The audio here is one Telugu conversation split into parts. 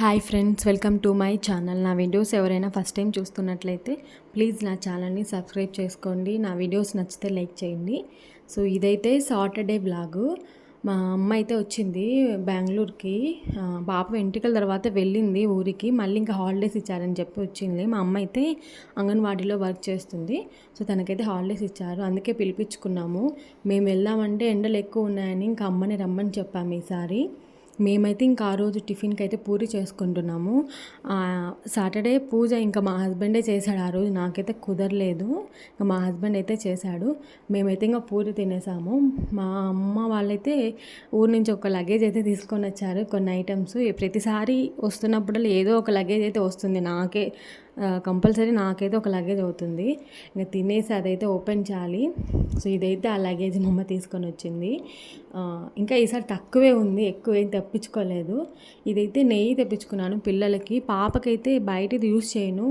Hi friends welcome to my channel. నా వీడియోస్ ఎవరైనా ఫస్ట్ టైం చూస్తున్నట్లయితే ప్లీజ్ నా ఛానల్ని సబ్స్క్రైబ్ చేసుకోండి. నా వీడియోస్ నచ్చితే లైక్ చేయండి. సో ఇదైతే సాటర్డే బ్లాగు. మా అమ్మ అయితే వచ్చింది బెంగళూరుకి. పాప వెంట్రుకల తర్వాత వెళ్ళింది ఊరికి. మళ్ళీ ఇంకా హాలిడేస్ ఇచ్చారని చెప్పి వచ్చింది. మా అమ్మ అయితే అంగన్వాడీలో వర్క్ చేస్తుంది. సో తనకైతే హాలిడేస్ ఇచ్చారు. అందుకే పిలిపించుకున్నాము. మేము వెళ్దామంటే ఎండలు ఎక్కువ ఉన్నాయని ఇంకా అమ్మని రమ్మని చెప్పాము ఈసారి. మేమైతే ఇంకా ఆ రోజు టిఫిన్కి అయితే పూరి చేసుకుంటున్నాము. సాటర్డే పూజ ఇంకా మా హస్బెండే చేశాడు ఆ రోజు. నాకైతే కుదరలేదు. ఇంకా మా హస్బెండ్ అయితే చేశాడు. మేమైతే ఇంకా పూరి తినేసాము. మా అమ్మ వాళ్ళైతే ఊరు నుంచి ఒక లగేజ్ అయితే తీసుకొని వచ్చారు కొన్ని ఐటమ్స్. ప్రతిసారి వస్తున్నప్పుడల్లా ఏదో ఒక లగేజ్ అయితే వస్తుంది నాకే. కంపల్సరీ నాకైతే ఒక లగేజ్ అవుతుంది. ఇంకా తినేసి అదైతే ఓపెన్ చేయాలి. సో ఇదైతే ఆ లగేజ్ మా అమ్మ తీసుకొని వచ్చింది. ఇంకా ఈసారి తక్కువే ఉంది. ఎక్కువ ఏం తెప్పించుకోలేదు. ఇదైతే నెయ్యి తెప్పించుకున్నాను పిల్లలకి. పాపకైతే బయటది యూస్ చేయను.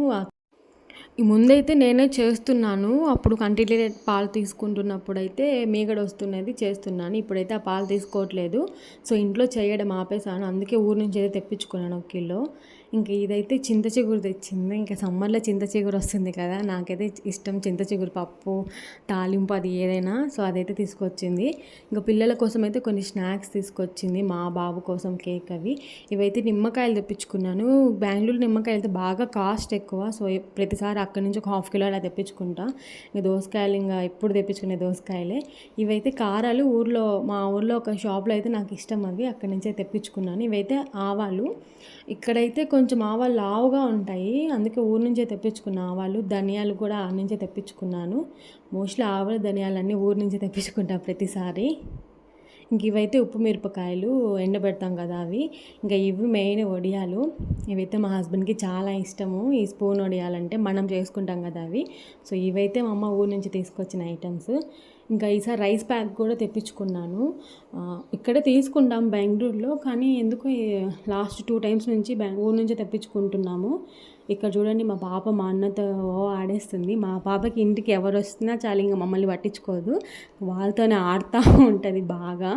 ముందైతే నేనే చేస్తున్నాను. అప్పుడు కంటిన్యూ పాలు తీసుకుంటున్నప్పుడు అయితే మీగడ వస్తున్నది చేస్తున్నాను. ఇప్పుడైతే ఆ పాలు తీసుకోవట్లేదు. సో ఇంట్లో చేయడం ఆపేసాను. అందుకే ఊరు నుంచి అయితే తెప్పించుకున్నాను ఒక కిలో. ఇంకా ఇదైతే చింత చిగురు తెచ్చింది. ఇంకా సమ్మర్లో చింత చిగురు వస్తుంది కదా నాకైతే ఇష్టం చింత చిగురు పప్పు తాలింపు అది ఏదైనా. సో అదైతే తీసుకొచ్చింది. ఇంకా పిల్లల కోసం అయితే కొన్ని స్నాక్స్ తీసుకొచ్చింది మా బాబు కోసం కేక్ అవి. ఇవైతే నిమ్మకాయలు తెప్పించుకున్నాను. బెంగళూరు నిమ్మకాయలు అయితే బాగా కాస్ట్ ఎక్కువ. సో ప్రతిసారి అక్కడి నుంచి ఒక హాఫ్ కిలో అలా తెప్పించుకుంటా. ఇంకా దోసకాయలు ఇంకా ఎప్పుడు తెప్పించుకునే దోసకాయలే. ఇవైతే కారాలు ఊర్లో మా ఊర్లో ఒక షాప్లో అయితే నాకు ఇష్టం అవి. అక్కడి నుంచే తెప్పించుకున్నాను. ఇవైతే ఆవాలు. ఇక్కడైతే కొంచెం కొంచెం ఆవాలు లావుగా ఉంటాయి. అందుకే ఊరు నుంచే తెప్పించుకున్న ఆవాలు ధనియాలు కూడా ఆ నుంచే తెప్పించుకున్నాను. మోస్ట్లీ ఆవాలు ధనియాలన్నీ ఊరు నుంచే తెప్పించుకుంటా ప్రతిసారి. ఇంక ఇవైతే ఉప్పు మిరపకాయలు ఎండబెడతాం కదా అవి. ఇంకా ఇవి మెయిన్ వడియాలు. ఇవైతే మా హస్బెండ్కి చాలా ఇష్టము. ఈ స్పూన్ వడియాలంటే మనం చేసుకుంటాం కదా అవి. సో ఇవైతే మా అమ్మ ఊరు నుంచి తీసుకొచ్చిన ఐటమ్స్. ఇంకా ఈసారి రైస్ ప్యాక్ కూడా తెప్పించుకున్నాను. ఇక్కడ ఇక్కడే తీసుకుంటాం బెంగళూరులో. కానీ ఎందుకు లాస్ట్ టూ టైమ్స్ నుంచి బెంగళూరు నుంచి తెప్పించుకుంటున్నాము. ఇక్కడ చూడండి మా పాప మా అన్నతో ఓ ఆడేస్తుంది. మా పాపకి ఇంటికి ఎవరు వస్తున్నా చాలు ఇంకా మమ్మల్ని పట్టించుకోదు. వాళ్ళతోనే ఆడుతూ ఉంటుంది బాగా.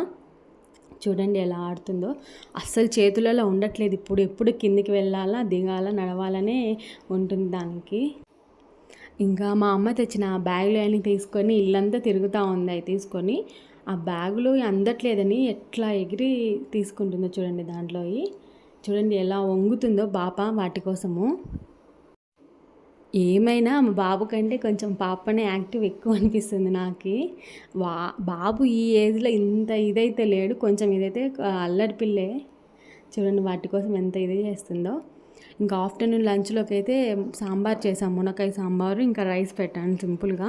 చూడండి ఎలా ఆడుతుందో. అస్సలు చేతులలో ఉండట్లేదు. ఇప్పుడు ఎప్పుడు కిందికి వెళ్ళాలా దిగాలా నడవాలనే ఉంటుంది దానికి. ఇంకా మా అమ్మ తెచ్చిన ఆ బ్యాగులు అన్ని తీసుకొని ఇల్లంతా తిరుగుతూ ఉంది అవి తీసుకొని. ఆ బ్యాగులు అందట్లేదని ఎట్లా ఎగిరి తీసుకుంటుందో చూడండి దాంట్లో చూడండి ఎలా వంగుతుందో పాప వాటి కోసము. ఏమైనా మా బాబు కంటే కొంచెం పాపనే యాక్టివ్ ఎక్కువ అనిపిస్తుంది నాకు. వా బాబు ఈ ఏజ్లో ఇంత ఇదైతే లేడు కొంచెం ఇదైతే అల్లరి పిల్లే. చూడండి వాటి కోసం ఎంత ఇది చేస్తుందో. ఇంకా ఆఫ్టర్నూన్ లంచ్లోకి అయితే సాంబార్ చేసాం మునక్కాయ సాంబారు ఇంకా రైస్ పెట్టాను సింపుల్గా.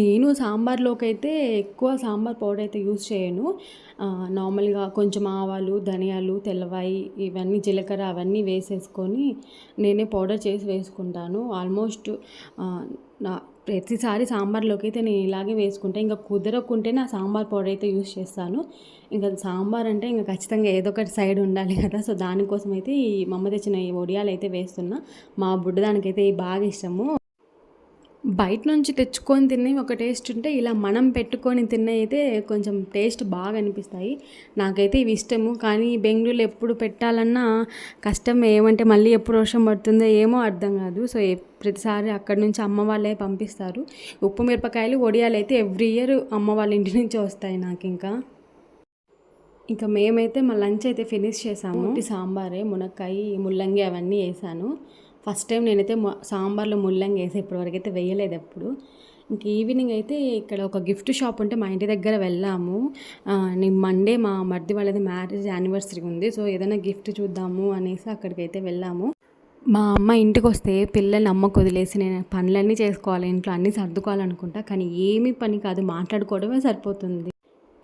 నేను సాంబార్లోకి అయితే ఎక్కువ సాంబార్ పౌడర్ అయితే యూస్ చేయను. నార్మల్గా కొంచెం ఆవాలు ధనియాలు తెల్లవాయి ఇవన్నీ జీలకర్ర అవన్నీ వేసేసుకొని నేనే పౌడర్ చేసి వేసుకుంటాను. ఆల్మోస్ట్ నా ప్రతిసారి సాంబార్లోకి అయితే నేను ఇలాగే వేసుకుంటా. ఇంకా కుదరకుంటే నా సాంబార్ పౌడర్ అయితే యూస్ చేస్తాను. ఇంకా సాంబార్ అంటే ఇంకా ఖచ్చితంగా ఏదో ఒకటి సైడ్ ఉండాలి కదా. సో దానికోసం అయితే ఈ మమ్మ తెచ్చిన ఈ ఒడియాలు అయితే వేస్తున్నా. మా బుడ్డదానికైతే దానికైతే బాగా ఇష్టము. బయట నుంచి తెచ్చుకొని తిన్నవి ఒక టేస్ట్ ఉంటే ఇలా మనం పెట్టుకొని తిన్నవి అయితే కొంచెం టేస్ట్ బాగా అనిపిస్తాయి. నాకైతే ఇవి ఇష్టము. కానీ బెంగళూరులో ఎప్పుడు పెట్టాలన్నా కష్టం ఏమంటే మళ్ళీ ఎప్పుడు వర్షం పడుతుందో ఏమో అర్థం కాదు. సో ప్రతిసారి అక్కడి నుంచి అమ్మ వాళ్ళే పంపిస్తారు. ఉప్పు మిరపకాయలు వడియాలు అయితే ఎవ్రీ ఇయర్ అమ్మ వాళ్ళ ఇంటి నుంచి వస్తాయి నాకు ఇంకా. ఇంకా మేమైతే మా లంచ్ అయితే ఫినిష్ చేసాము. సాంబారే మునక్కాయ ముల్లంగి అవన్నీ వేసాను. ఫస్ట్ టైం నేనైతే సాంబార్లో ముల్లంగి వేసి ఇప్పటివరకు అయితే వేయలేదు ఎప్పుడు. ఇంక ఈవినింగ్ అయితే ఇక్కడ ఒక గిఫ్ట్ షాప్ ఉంటే మా ఇంటి దగ్గర వెళ్ళాము. నేను మండే మా మర్ది వాళ్ళది మ్యారేజ్ యానివర్సరీ ఉంది. సో ఏదైనా గిఫ్ట్ చూద్దాము అనేసి అక్కడికి అయితే వెళ్ళాము. మా అమ్మ ఇంటికి వస్తే పిల్లల్ని అమ్మకు వదిలేసి నేను పనులన్నీ చేసుకోవాలి ఇంట్లో అన్నీ సర్దుకోవాలనుకుంటా కానీ ఏమీ పని కాదు మాట్లాడుకోవడమే సరిపోతుంది.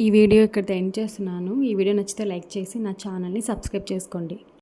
ఈ వీడియో ఇక్కడ ఎండ్ చేస్తున్నాను. ఈ వీడియో నచ్చితే లైక్ చేసి నా ఛానల్ని సబ్స్క్రైబ్ చేసుకోండి.